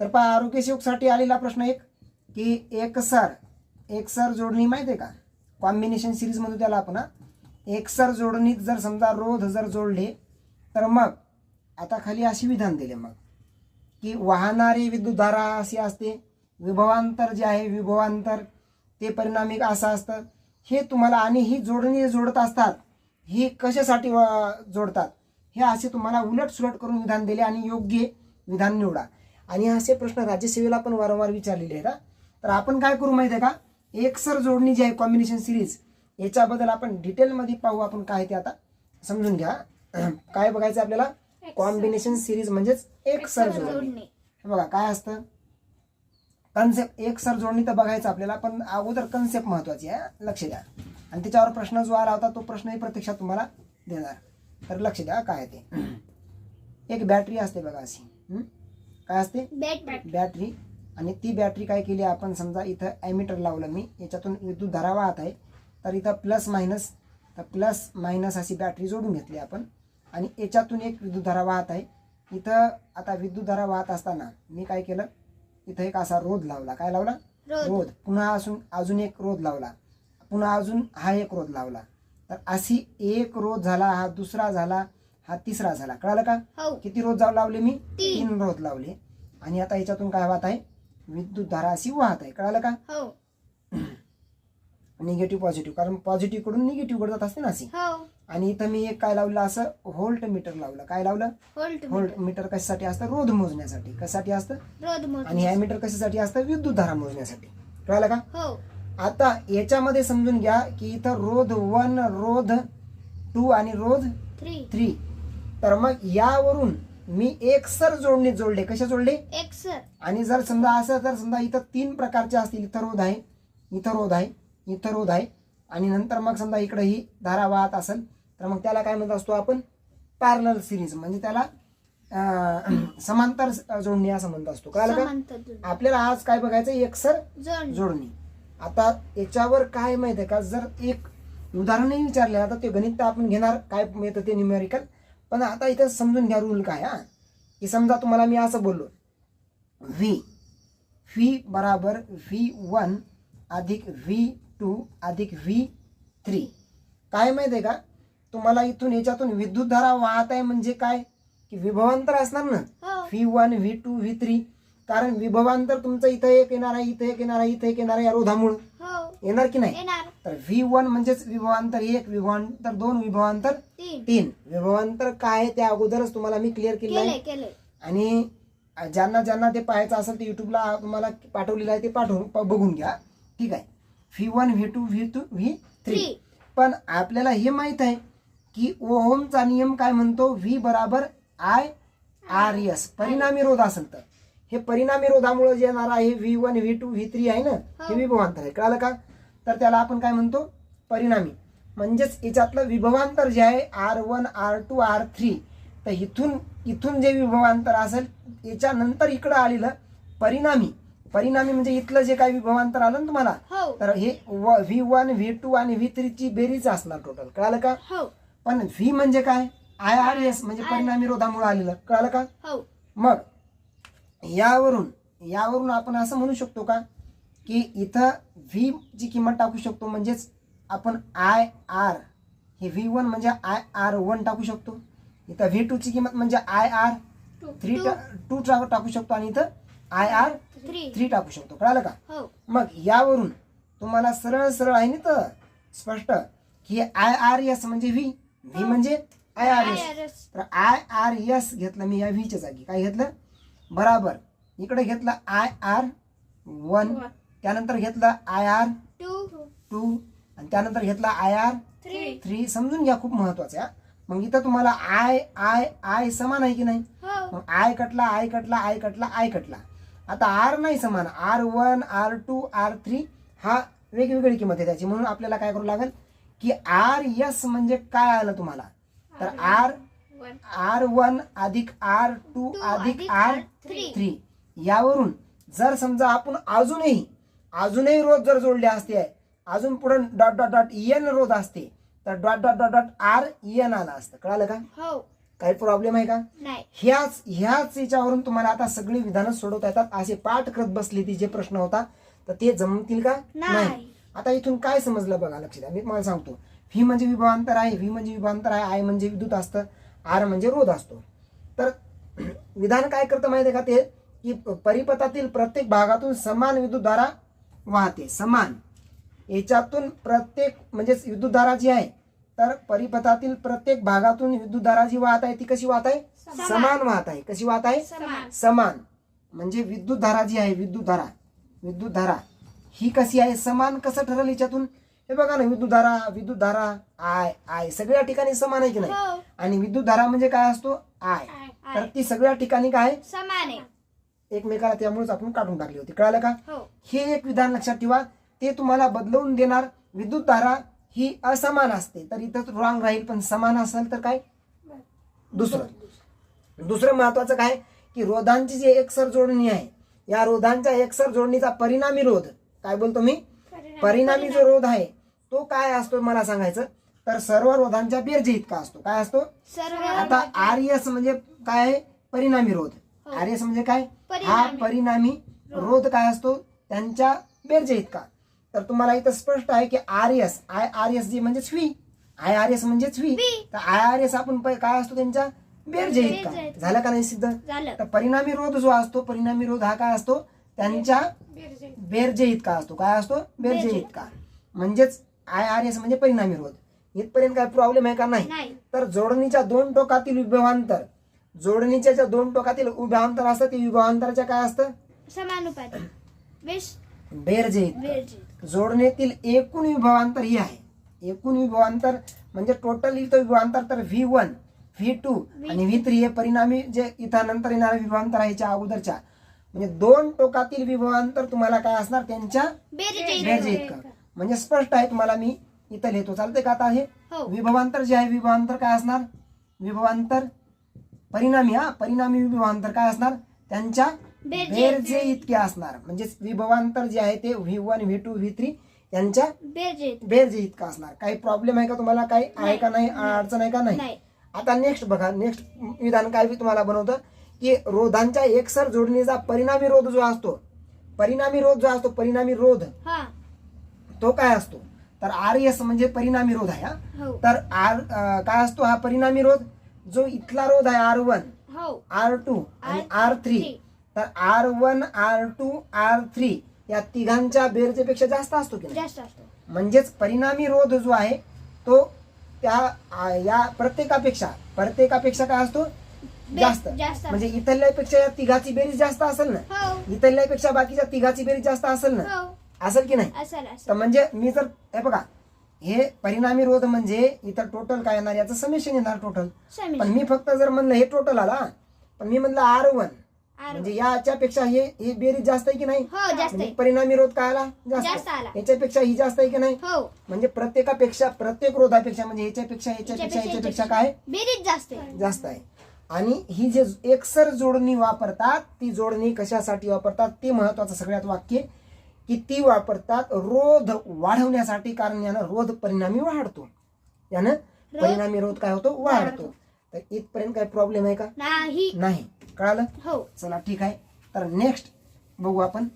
तर पहा आरोग्य सेवकसाठी आलेला प्रश्न एक की एकसर एकसर जोडणी माहिती आहे का? कॉम्बिनेशन सिरीज म्हणतो त्याला आपण एकसर जोडणीत जर समजा रोध जर जोडले तर मग आता खाली अशी विधान दिले मग की वाहणारी विद्युतधारा अशी असते विभवांतर जे आहे विभवांतर ते परिणामी असं असतं. हे तुम्हाला आणि ही जोडणी जोडत असतात ही कशासाठी जोडतात? हे असे तुम्हाला उलट सुलट करून विधान दिले आणि योग्य विधान निवडा. आणि असे प्रश्न राज्यसेवेला पण वारंवार विचारलेले आहेत हा. तर आपण काय करू माहिती आहे का? एकसर जोडणी जी आहे कॉम्बिनेशन सिरीज याच्याबद्दल आपण डिटेलमध्ये पाहू आपण काय ते आता. समजून घ्या काय बघायचं आपल्याला? कॉम्बिनेशन सिरीज म्हणजेच एकसर जोडणी. जोडणी. बघा काय असतं? कन्सेप्ट एक सर जोडणी तर बघायचं आपल्याला पण अगोदर कन्सेप्ट महत्वाची आहे लक्ष द्या. आणि त्याच्यावर प्रश्न जो आला होता तो प्रश्नही प्रत्यक्षात तुम्हाला देणार. तर लक्ष द्या काय आहे ते. एक बॅटरी असते बघा अशी? काय असते? बॅट बॅटरी आणि ती बॅटरी काय केली आपण समजा इथं ॲमिटर लावलं मी याच्यातून विद्युत धारा वाहत आहे तर इथं प्लस मायनस तर प्लस मायनस अशी बॅटरी जोडून घेतली आपण. आणि याच्यातून एक विद्युतधारा वाहत आहे. इथं आता विद्युतधारा वाहत असताना मी काय केलं? इथं एक असा रोध लावला. काय लावला? रोध. पुन्हा अजून अजून एक रोध लावला. पुन्हा अजून हा एक रोध लावला. तर अशी एक रोध झाला हा दुसरा झाला हा तिसरा झाला. कळालं का? हो. किती रोध जाऊ लावले मी? तीन. रोध लावले. आणि आता याच्यातून काय वाहत आहे? विद्युत धारा अशी वाहत आहे. कळालं का? हो. निगेटिव्ह पॉझिटिव्ह कारण पॉझिटिव्हकडून निगेटिव्हकडे जात असते ना अशी. हो. आणि इथं मी एक काय लावलं असं? व्होल्ट मीटर लावलं. काय लावलं? होल्ट व्होल्ट मीटर कशासाठी असतं? रोध मोजण्यासाठी. कशासाठी असतं? आणि ह्या मीटर कशासाठी असतं? विद्युत धारा मोजण्यासाठी. कळालं का? हो. आता याच्यामध्ये समजून घ्या की इथं रोध वन रोध टू आणि रोध थ्री थ्री तर मग यावरून मी एकसर जोडणी जोडले. कशा जोडले? एक सर. आणि जर समजा असं तर समजा इथं तीन प्रकारचे असतील. इथं रोध आहे इथं रोध आहे इथं रोध आहे. आणि नंतर मग समजा इकडे ही धारा वाहत असेल तर मग त्याला काय म्हणत असतो आपण? पॅरलल सिरीज म्हणजे त्याला अं, समांतर जोडणी असं म्हणत असतो. कळालं का? समांतर जोडणी. आपल्याला आज काय बघायचं? एकसर जोडणी. जोडणी. आता याच्यावर काय माहिती आहे का? जर एक उदाहरणही विचारले आता ते गणित तर आपण घेणार. काय मिळतं ते न्यूमेरिकल पण आता इथं समजून घ्या रूल काय हा. की समजा तुम्हाला मी असं बोललो व्ही व्ही बराबर व्ही वन अधिक व्ही टू अधिक व्ही थ्री काय माहिती आहे का? तुम्हाला इथून याच्यातून विद्युतधारा वाहत आहे म्हणजे काय? की विभवांतर असणार ना? हो. V one V two V three कारण विभवांतर तुमचं इथं एक येणार आहे इथं एक येणार आहे इथं एक येणार आहे या रोधामुळं. हो. येणार की नाही? येणार. तर व्ही वन म्हणजेच विभवांतर एक विभवांतर दोन विभवांतर तीन. तीन. विभवांतर काय आहे त्या अगोदरच तुम्हाला मी क्लिअर केलं केले आहे केले आणि ज्यांना ज्यांना ते पाहायचं असेल ते युट्यूबला तुम्हाला पाठवलेलं आहे ते पाठवून प- बघून घ्या. ठीक आहे? V one V two V two V three three पण आपल्याला हे माहीत आहे की ओहमचा नियम काय म्हणतो? व्ही बराबर आय आर एस परिणामी रोध असेल तर. हे परिणामी रोधामुळे जे येणार आहे V one V two V three आहे ना हे विभवांतर आहे. कळालं का? तर त्याला आपण काय म्हणतो? परिणामी. म्हणजेच याच्यातलं विभवांतर जे आहे R one R two R three तर इथून इथून जे विभवांतर असेल याच्यानंतर इकडं आलेलं परिणामी. परिणामी म्हणजे इथलं जे काही विभवांतर आलं ना तुम्हाला हो. तर हे व्ही वन व्ही टू आणि व्ही थ्रीची बेरीज असणार टोटल कळालं का? हो. पण व्ही म्हणजे काय? आय आर एस म्हणजे परिणामी रोधामुळे आलेलं. कळालं का? हो. मग यावरून यावरून आपण असं म्हणू शकतो का? की इथं व्ही ची किंमत टाकू शकतो म्हणजेच आपण आय आर हे व्ही वन म्हणजे आय आर वन टाकू शकतो. इथं व्ही टूची किंमत म्हणजे आय आर थ्री टू टाकू शकतो आणि इथं आय आर थ्री टाकू शकतो. कळालं का? हो. मग यावरून तुम्हाला सरळ सरळ आहे ना तर स्पष्ट की आय आर एस म्हणजे व्ही व्ही म्हणजे आय आर एस. तर आय आर एस घेतलं मी या व्हीच्या जागी. काय घेतलं? बराबर. इकडे घेतलं आय आर वन त्यानंतर घेतलं आय आर टू. टू आणि त्यानंतर घेतला आय आर थ्री. थ्री. समजून घ्या खूप महत्वाचं आहे. मग इथं तुम्हाला आय आय आय समान आहे की नाही? हो. मग आय कटला आय कटला आय कटला आय कटला. आता आर नाही समान. R one R two R three हा वेगवेगळी किंमत आहे त्याची. म्हणून आपल्याला काय करू लागेल की आर एस म्हणजे काय आलं तुम्हाला? तर आर आर वन अधिक आर टू अधिक आर. थ्री यावरून जर समजा आपण अजूनही अजूनही रोध जर जोडले असते अजून पुढे डॉट डॉट डॉट एन रोध असते तर dot dot dot dot R N आला असतं. कळालं का? हो. काही प्रॉब्लेम आहे का? नाही. ह्याच ह्याच याच्यावरून तुम्हाला आता सगळी विधानं सोडवता येतात. असे पाठ करत बसली ती जे प्रश्न होता तर ते जमतील का? नाही. आता इथून काय समजलं बघा लक्ष द्या मी तुम्हाला सांगतो. व्ही म्हणजे विभावांतर आहे व्ही म्हणजे विभावांतर आहे आय म्हणजे विद्युत असतं. आर म्हणजे रोध असतो. तर विधान काय करतं माहिती आहे का ते? की परिपथातील प्रत्येक भागातून समान विद्युतधारा वाहते समान. याच्यातून प्रत्येक म्हणजेच विद्युतधारा जी आहे तर परिपथातील प्रत्येक भागातून विद्युतधारा जी वाहत आहे ती कशी वाहत आहे? समान. वाहत आहे. कशी वाहत आहे? समान. समान. म्हणजे विद्युतधारा जी आहे विद्युतधारा. विद्युतधारा ही कशी आहे? समान कसं ठरेल याच्यातून? हे बघा ना विद्युतधारा विद्युतधारा आय आय सगळ्या ठिकाणी समान आहे की नाही? हो. आणि विद्युतधारा म्हणजे काय असतो? आय. तर ती सगळ्या ठिकाणी काय? समान आहे. एकमेकाला त्यामुळेच आपण काढून टाकली होती. कळालं का? हो. हे एक विधान लक्षात ठेवा. ते तुम्हाला बदलवून देणार. विद्युतधारा ही असमान असते. तर इथं रॉंग राहील पण समान असेल तर काय? दुसरं. दुसरं महत्वाचं काय? की रोधांची जी एकसर जोडणी आहे या रोधांच्या एकसर जोडणीचा परिणामी रोध. काय बोलतो मी? परिणामी जो रोध आहे तो काय असतो मला सांगायचं? तर सर्व रोधांच्या बेरजे इतका असतो. काय असतो? आता आर एस म्हणजे काय आहे? परिणामी रोध. हो. आर एस म्हणजे काय? हा परिणामी. रोध काय असतो? त्यांच्या बेरजे इतका. तर तुम्हाला इथं स्पष्ट आहे की R S I R S जी म्हणजे व्ही आय आर एस म्हणजे व्ही. तर आय आर एस आपण काय असतो? त्यांच्या बेरजे इतका. झालं का नाही सिद्ध? तर परिणामी रोध जो असतो परिणामी रोध हा काय असतो? त्यांच्या बेरजे. इतका असतो. काय असतो? बेरजे. इतका. म्हणजेच आय आर एस म्हणजे परिणामी रोध. इथपर्यंत काय प्रॉब्लेम आहे का नाही? तर जोडणीच्या दोन टोकातील विभवांतर. जोडणीच्या ज्या दोन टोकातील विभवांतर असतं ते विभवांतराच्या काय असतं? समानुपाती. बेश बेरजे इतकं. बेरजे जोडणीतील एकूण विभवांतर ही आहे. एकूण विभवांतर म्हणजे टोटल इथं विभवांतर तर व्ही वन व्ही टू आणि व्ही थ्री हे परिणामी जे इथं नंतर येणारे विभवांतर आहे याच्या अगोदरच्या. म्हणजे दोन टोकातील विभवांतर तुम्हाला काय असणार? त्यांच्या बेरजे इतकं म्हणजे स्पष्ट आहे तुम्हाला मी इथं लिहितो. चालतंय का आता हे? हो. विभवांतर जे आहे विभवांतर काय असणार? विभवांतर परिणामी हा? परिणामी विभवांतर काय असणार? त्यांच्या बेरजे. इतके असणार. म्हणजे विभवांतर जे आहे ते V one V two V three यांच्या बेरजे इतका असणार. काही प्रॉब्लेम आहे का तुम्हाला? काही आहे का नाही? अडचण आहे का नाही? आता नेक्स्ट बघा. नेक्स्ट विधान काय तुम्हाला बनवतं? की रोधांच्या एकसर जोडणीचा परिणामी रोध जो असतो परिणामी रोध जो असतो परिणामी रोध. तो काय असतो? तर आर एस म्हणजे परिणामी रोध आहे हा? हो. तर आर अं, काय असतो हा परिणामी रोध? जो इथला रोध आहे आर वन हो. आर टू आणि आर थ्री. तर R one R two R three या तिघांच्या बेरजेपेक्षा जास्त असतो की नाही? जास्त असतो. म्हणजेच परिणामी रोध जो आहे तो त्या आ, या प्रत्येकापेक्षा प्रत्येकापेक्षा काय असतो? बे- जास्त. जास्त. म्हणजे इथल्यापेक्षा या तिघाची बेरीज जास्त असेल ना? हो. इथल्यापेक्षा बाकीच्या तिघाची बेरीज जास्त असेल ना? हो. असेल की नाही? असेल तर असेल म्हणजे मी जर हे बघा हे परिणामी रोध म्हणजे इथं टोटल काय येणार? याचं समेशन येणार टोटल पण मी फक्त जर म्हणलं हे टोटल आला पण मी म्हणलं आर वन म्हणजे याच्यापेक्षा हे हे बेरीज जास्त आहे की नाही? हो जास्त म्हणजे आहे. परिणामी रोध काय आला? जास्त जास्त आला. याच्यापेक्षा ही जास्त आहे की नाही? हो. म्हणजे प्रत्येकापेक्षा प्रत्येक रोधापेक्षा म्हणजे याच्यापेक्षा याच्यापेक्षा याच्यापेक्षा, याच्यापेक्षा. काय? बेरीज जास्त आहे. जास्त आहे. आणि ही जे एकसर जोडणी वापरतात ती जोडणी कशासाठी वापरतात ते महत्वाचं सगळ्यात वाक्य. की ती वापरतात? रोध वाढवण्यासाठी कारण यानं रोध परिणामी वाढतो. यानं परिणामी रोध काय होतो? वाढतो. तर इथपर्यंत काय प्रॉब्लेम आहे का? नाही. नाही. कळालं? हो. चला ठीक आहे. तर नेक्स्ट बघू आपण.